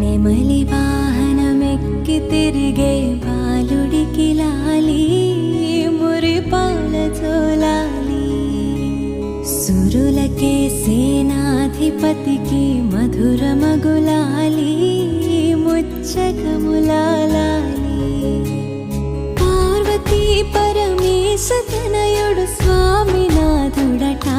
నెమలి వాహనమెక్కి తిరిగే బాలుడికి లాలి మురి పాల చోలాలి. సురులకే సేనాధిపతికి మధుర మగులాలి ముచ్చకములాలి పార్వతీ పరమేశతనయుడు స్వామినాథుడటా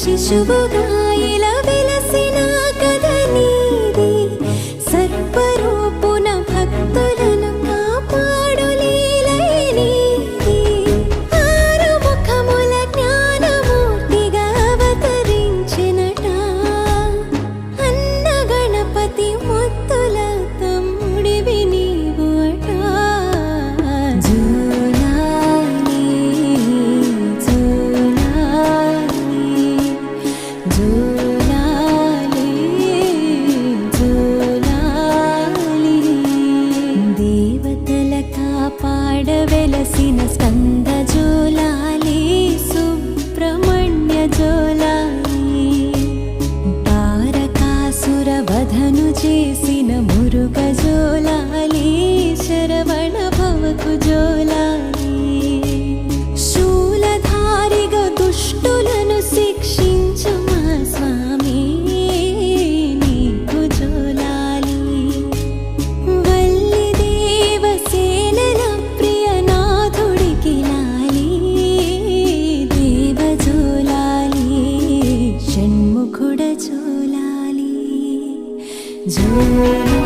ശിശുവുതായില്ല To.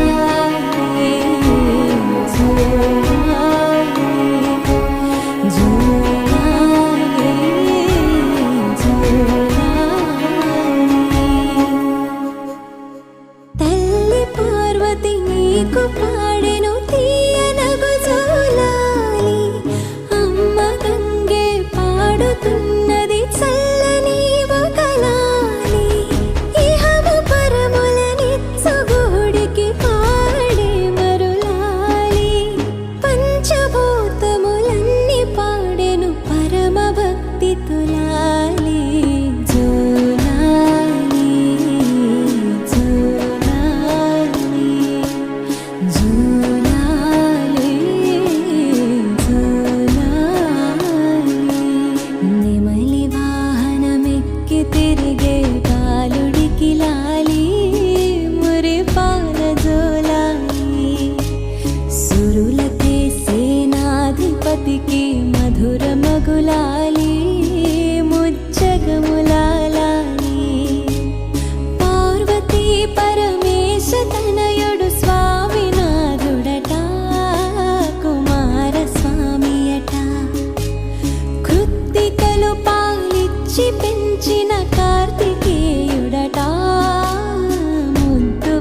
పెంచి పెంచిన కార్తికేయుడట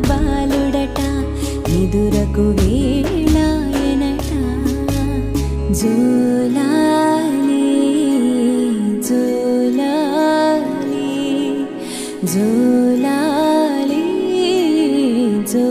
బాలుడట ఎదురకు వేళాయనట జోలాలి జోలాలి జోలాలి జో